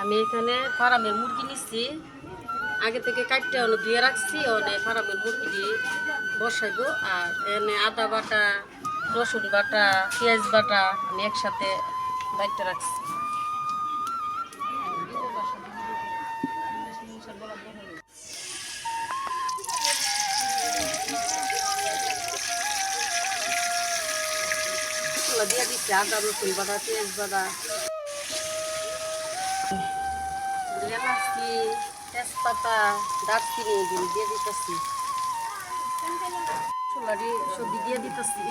আমি এখানে ফার্মের মুরগি নিচ্ছি আগে থেকে কাটতে অনেক ধুয়ে রাখছি অনেক ফার্মের মুরগি দিয়ে বসাইবো। আর এনে আদা বাটা, রসুন বাটা, পেঁয়াজ বাটা আমি একসাথে বাইটে রাখছি। দিয়ে দিচ্ছি আদা, রসুন বাটা, পেঁয়াজ বাটা। এলাচি তেজপাতা দারচিনি দিয়ে দিতেছি। সবজি দিয়ে দিতেছি।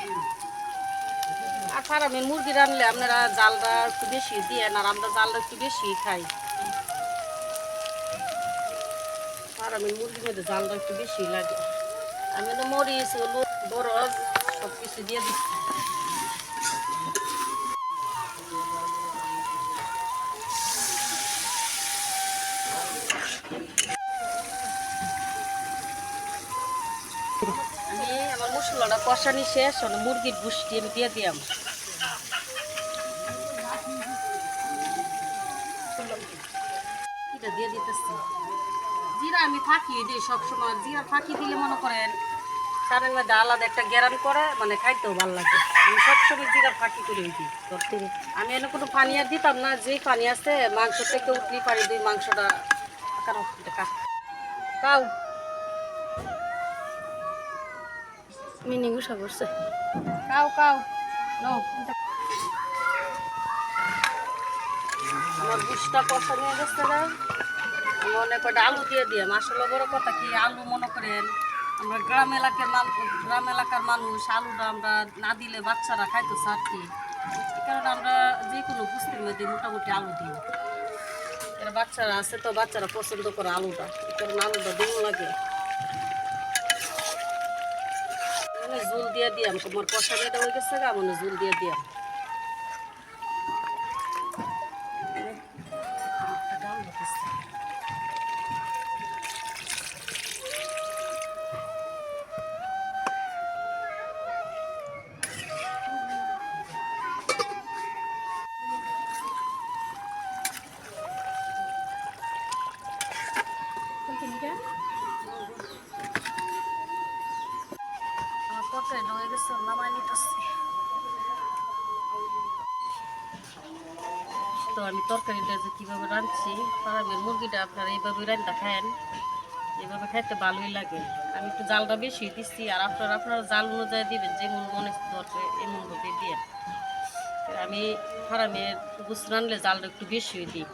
আর ফার্মে মুরগি রানলে আপনারা জালটা একটু বেশি দিয়ে আর আমরা জালটা একটু বেশি খাই। ফার্মের মুরগির মধ্যে জালটা একটু বেশি লাগে। আমি তো মরিচ, হলুদ বরফ সব কিছু দিয়ে দিচ্ছি। আমার মশলাটা কষানি শেষ হলো মুরগির গুষ্টি আমি দিয়ে দিলাম। এটা দিয়ে দিতেছি। জিরা আমি ফাঁকি দিই সবসময়। জিরা ফাঁকি দিলে মনে করেন সারের মধ্যে আলাদা একটা গ্যারান করে মানে খাইতেও ভালো লাগে। আমি সবসময় জিরা ফাঁকি করে দিই। আমি এনে কোনো পানি আর দিতাম না যেই পানি আছে মাংস থেকে উঠলি পানি দিই মাংসটা কারও মিনি কটা আলু দিয়ে দিয়ে আসলে বড় কথা কি, আলু মনে করেন, আমরা গ্রাম এলাকার মানুষ গ্রাম এলাকার মানুষ, আলুটা আমরা না দিলে বাচ্চারা খাইতো সারটি এই কারণে আমরা যে কোনো পুষ্টির মধ্যে মোটামুটি আলু দিই। এরা বাচ্চারা আছে তো বাচ্চারা পছন্দ করে আলুটা। কারণে আলুটা দুম লাগে। মানে জুল দিয়ে দিয়াম, তোমার কষা মেয়েটা হয়ে গেছে গা মানে জুল দিয়ে দিয়াম। আমার তরকারি হয়ে গেছে নামাই তো আমি তরকারিটা যে কীভাবে রাঁধছি ফার্মের মুরগিটা আপনারা এইভাবে রান্না খান এইভাবে খাইতে ভালোই লাগে। আমি একটু জালটা বেশি দিচ্ছি, আর আপনারা আপনারা জাল অনুযায়ী দিবেন যেমন মনে দরকার এমন ভাবে দিয়ে। আমি ফার্মের গুছ রানলে জালটা একটু বেশি দিই।